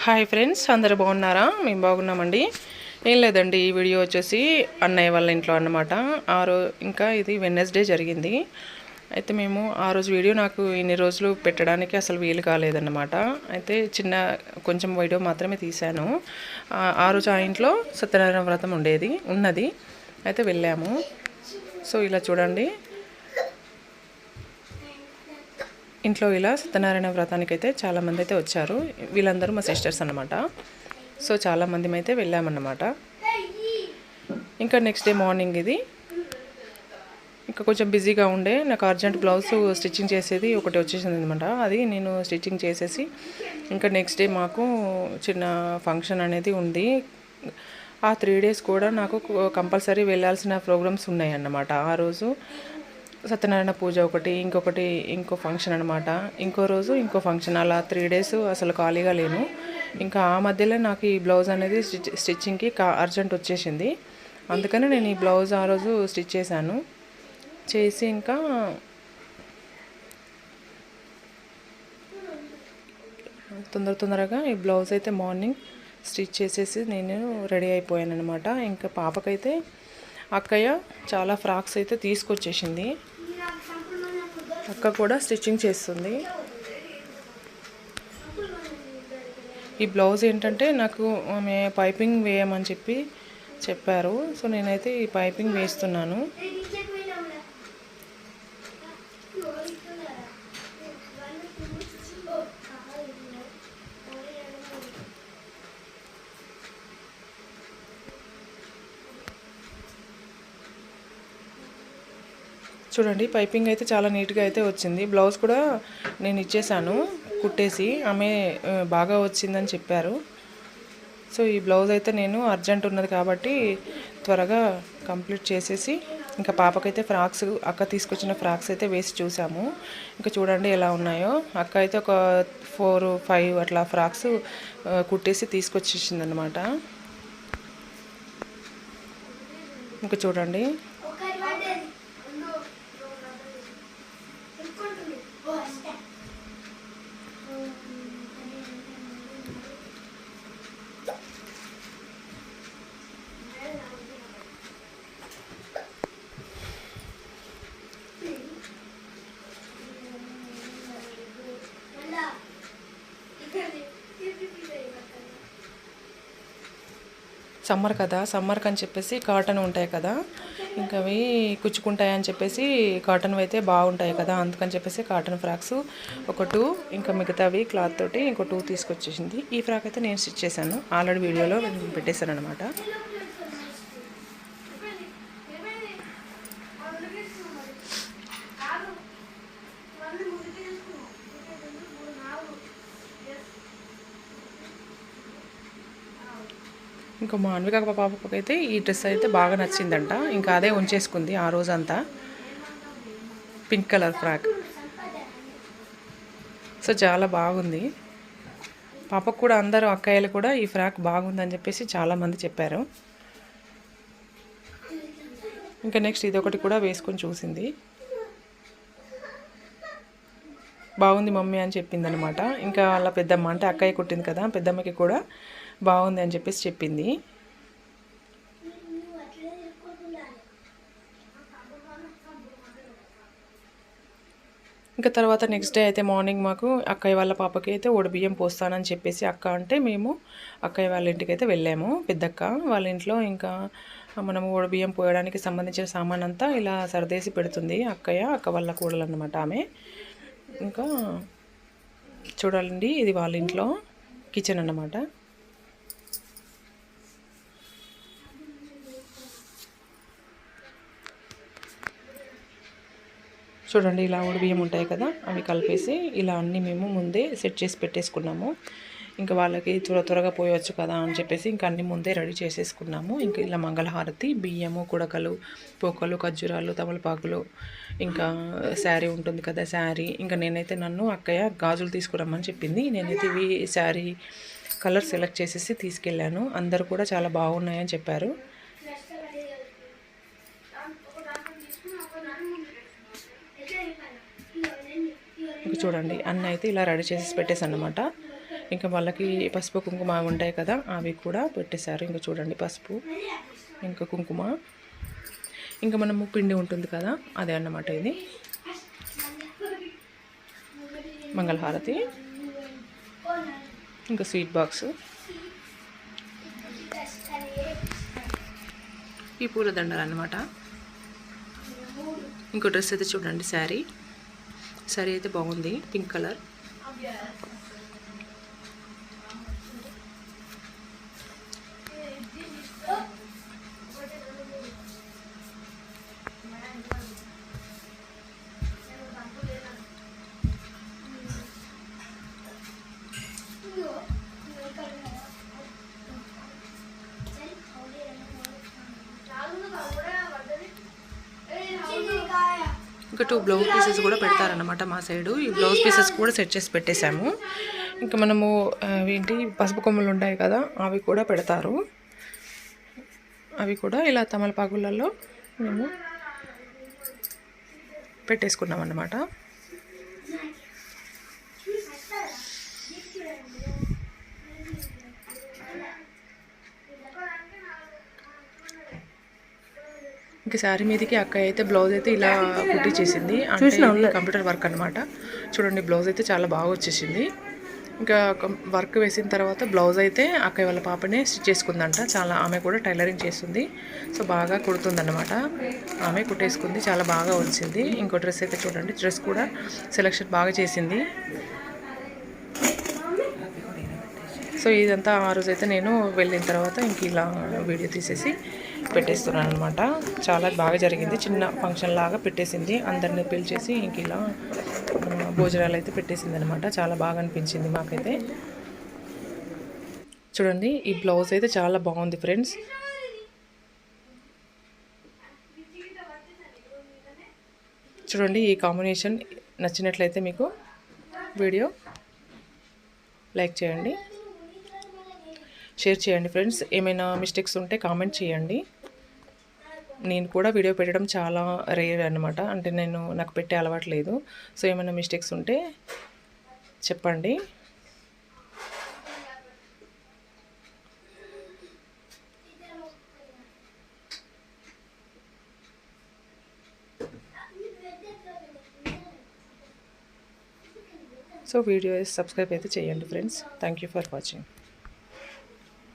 Hi friends అందరు బాగున్నారా? మేము బాగున్నామండి. ఏం లేదండి ఈ వీడియో వచ్చేసి అన్నయ్య వాళ్ళ ఇంట్లో అన్నమాట. ఆ రో ఇంకా ఇది వెన్నెస్డే జరిగింది. అయితే మేము ఆ రోజు వీడియో నాకు ఇన్ని రోజులు పెట్టడానికి అసలు వీలు కాలేదన్నమాట. అయితే చిన్న కొంచెం వీడియో మాత్రమే తీశాను. ఆ- ఆ రోజు ఆ ఇంట్లో సత్యనారాయణ వ్రతం ఉండేది ఉన్నది. అయితే వెళ్ళాము. సో ఇలా చూడండి. ఇంట్లో ఇలా సత్యనారాయణ వ్రతానికి అయితే చాలామంది అయితే వచ్చారు. వీళ్ళందరూ మా సిస్టర్స్ అనమాట సో చాలామంది అయితే వెళ్ళామన్నమాట. ఇంకా నెక్స్ట్ డే మార్నింగ్ ఇది. ఇంకా కొంచెం బిజీగా ఉండే నాకు అర్జెంట్ బ్లౌజ్ స్టిచ్చింగ్ చేసేది ఒకటి వచ్చేసింది అనమాట అది నేను స్టిచ్చింగ్ చేసేసి ఇంకా నెక్స్ట్ డే మాకు చిన్న ఫంక్షన్ అనేది ఉంది. ఆ త్రీ డేస్ కూడా నాకు కంపల్సరీ వెళ్ళాల్సిన ప్రోగ్రామ్స్ ఉన్నాయి అన్నమాట ఆ రోజు సత్యనారాయణ పూజ ఒకటి ఇంకొకటి ఇంకో ఫంక్షన్ అనమాట ఇంకో రోజు ఇంకో ఫంక్షన్ అలా త్రీ డేస్ అసలు ఖాళీగా లేను. ఇంకా ఆ మధ్యలో నాకు ఈ బ్లౌజ్ అనేది స్టిచ్ స్టిచ్చింగ్కి కా అర్జెంట్ వచ్చేసింది. అందుకని నేను ఈ బ్లౌజ్ ఆ రోజు స్టిచ్ చేశాను. చేసి ఇంకా తొందర తొందరగా ఈ బ్లౌజ్ అయితే మార్నింగ్ స్టిచ్ చేసేసి నేను రెడీ అయిపోయాను అనమాట ఇంకా పాపకైతే అక్కయ్య చాలా ఫ్రాక్స్ అయితే తీసుకొచ్చేసింది. అక్క కూడా స్టిచ్చింగ్ చేస్తుంది. ఈ బ్లౌజ్ ఏంటంటే నాకు ఆమె పైపింగ్ వేయమని చెప్పి చెప్పారు. సో నేనైతే ఈ పైపింగ్ వేస్తున్నాను. చూడండి పైపింగ్ అయితే చాలా నీట్గా అయితే వచ్చింది. బ్లౌజ్ కూడా నేను ఇచ్చేసాను కుట్టేసి ఆమె బాగా వచ్చిందని చెప్పారు. సో ఈ బ్లౌజ్ అయితే నేను అర్జెంట్ ఉన్నది కాబట్టి త్వరగా కంప్లీట్ చేసేసి ఇంకా పాపకైతే ఫ్రాక్స్ అక్క తీసుకొచ్చిన ఫ్రాక్స్ అయితే వేసి చూసాము. ఇంకా చూడండి ఎలా ఉన్నాయో. అక్క అయితే ఒక ఫోర్ ఫైవ్ అట్లా ఫ్రాక్స్ కుట్టేసి తీసుకొచ్చేసింది అనమాట ఇంకా చూడండి. సమ్మర్ కదా సమ్మర్కి అని చెప్పేసి కాటన్ ఉంటాయి కదా. ఇంకా అవి కుచ్చుకుంటాయి అని చెప్పేసి కాటన్ అయితే బాగుంటాయి కదా అందుకని చెప్పేసి కాటన్ ఫ్రాక్స్ ఒక టూ ఇంకా మిగతావి క్లాత్ తోటి ఇంకో టూ తీసుకొచ్చేసింది. ఈ ఫ్రాక్ అయితే నేను స్టిచ్ చేశాను. ఆల్రెడీ వీడియోలో పెట్టేశాను అనమాట ఇంకా మా అన్విక పాపకైతే అయితే ఈ డ్రెస్ అయితే బాగా నచ్చిందంట. ఇంకా అదే ఉంచేసుకుంది ఆ రోజంతా. పింక్ కలర్ ఫ్రాక్ సో చాలా బాగుంది. పాపకు కూడా అందరూ అక్కయ్యలు కూడా ఈ ఫ్రాక్ బాగుందని చెప్పేసి చాలామంది చెప్పారు. ఇంకా నెక్స్ట్ ఇదొకటి కూడా వేసుకొని చూసింది. బాగుంది మమ్మీ అని చెప్పిందనమాట ఇంకా వాళ్ళ పెద్దమ్మ అంటే అక్కయ్య కుట్టింది కదా పెద్దమ్మకి కూడా బాగుంది అని చెప్పేసి చెప్పింది. ఇంకా తర్వాత నెక్స్ట్ డే అయితే మార్నింగ్ మాకు అక్కయ్య వాళ్ళ పాపకి అయితే బియ్యం పోస్తానని చెప్పేసి అక్క అంటే మేము అక్కయ్య వాళ్ళ ఇంటికి అయితే వెళ్ళాము. పెద్దక్క వాళ్ళ ఇంట్లో ఇంకా మనము బియ్యం పోయడానికి సంబంధించిన సామాన్ అంతా ఇలా సర్దేసి పెడుతుంది అక్కయ్య అక్క వాళ్ళ కూడలు అనమాట ఆమె. ఇంకా చూడాలండి ఇది వాళ్ళ ఇంట్లో కిచెన్ అన్నమాట. చూడండి ఇలా బియ్యం ఉంటాయి కదా అవి కలిపేసి ఇలా అన్నీ మేము ముందే సెట్ చేసి పెట్టేసుకున్నాము. ఇంకా వాళ్ళకి త్వర త్వరగా పోయవచ్చు కదా అని చెప్పేసి ఇంకా అన్ని ముందే రెడీ చేసేసుకున్నాము. ఇంకా ఇలా మంగళహారతి బియ్యము కుడకలు పోకలు ఖర్జూరాలు తమలపాకులు ఇంకా శారీ ఉంటుంది కదా శారీ. ఇంకా నేనైతే నన్ను అక్కయ్య గాజులు తీసుకురమ్మని చెప్పింది. నేనైతే ఇవి శారీ కలర్ సెలెక్ట్ చేసేసి తీసుకెళ్ళాను. అందరు కూడా చాలా బాగున్నాయని చెప్పారు. ఇంకా చూడండి అన్న అయితే ఇలా రెడీ చేసి పెట్టేసన్నమాట ఇంకా వాళ్ళకి పసుపు కుంకుమ ఉంటాయి కదా అవి కూడా పెట్టేశారు. ఇంకా చూడండి పసుపు ఇంకా కుంకుమ. ఇంకా మనము పిండి ఉంటుంది కదా అదే అన్నమాట ఇది. మంగళహారతి. ఇంకా స్వీట్ బాక్స్. ఈ పూల దండలు అన్నమాట ఇంకో డ్రెస్ అయితే చూడండి శారీ. శారీ అయితే బాగుంది పింక్ కలర్. ఇంకా టూ బ్లౌజ్ పీసెస్ కూడా పెడతారనమాట మా సైడు ఈ బ్లౌజ్ పీసెస్ కూడా సెట్ చేసి పెట్టేశాము. ఇంకా మనము ఏంటి పసుపు కొమ్మలు ఉంటాయి కదా అవి కూడా పెడతారు. అవి కూడా ఇలా తమలపాకులలో మేము పెట్టేసుకున్నాం అన్నమాట ఇంకా శారీ మీదకి అక్క అయితే బ్లౌజ్ అయితే ఇలా కుట్టి చేసింది అంటే కంప్యూటర్ వర్క్ అనమాట చూడండి బ్లౌజ్ అయితే చాలా బాగా వచ్చేసింది. ఇంకా వర్క్ వేసిన తర్వాత బ్లౌజ్ అయితే అక్కయ్య వాళ్ళ పాపనే స్టిచ్ చేసుకుందంట. చాలా ఆమె కూడా టైలరింగ్ చేస్తుంది. సో బాగా కుడుతుందన్నమాట. ఆమె కుట్టేసుకుంది చాలా బాగా వచ్చింది. ఇంకో డ్రెస్ అయితే చూడండి డ్రెస్ కూడా సెలెక్షన్ బాగా చేసింది. సో ఇదంతా ఆ రోజైతే నేను వెళ్ళిన తర్వాత ఇంక ఇలా వీడియో తీసేసి పెట్టేస్తున్నాను అనమాట చాలా బాగా జరిగింది. చిన్న ఫంక్షన్ లాగా పెట్టేసింది. అందరిని పిలిచేసి ఇంక ఇలా భోజనాలు అయితే పెట్టేసింది అనమాట చాలా బాగా అనిపించింది మాకైతే. చూడండి ఈ బ్లౌజ్ అయితే చాలా బాగుంది ఫ్రెండ్స్ చూడండి ఈ కాంబినేషన్ నచ్చినట్లయితే మీకు వీడియో లైక్ చేయండి. షేర్ చేయండి ఫ్రెండ్స్. ఏమైనా మిస్టేక్స్ ఉంటే కామెంట్ చేయండి. నేను కూడా వీడియో పెట్టడం చాలా రేర్ అనమాట అంటే నేను నాకు పెట్టే అలవాటు లేదు. సో ఏమైనా మిస్టేక్స్ ఉంటే చెప్పండి. సో వీడియో సబ్స్క్రైబ్ అయితే చేయండి friends. Thank you for watching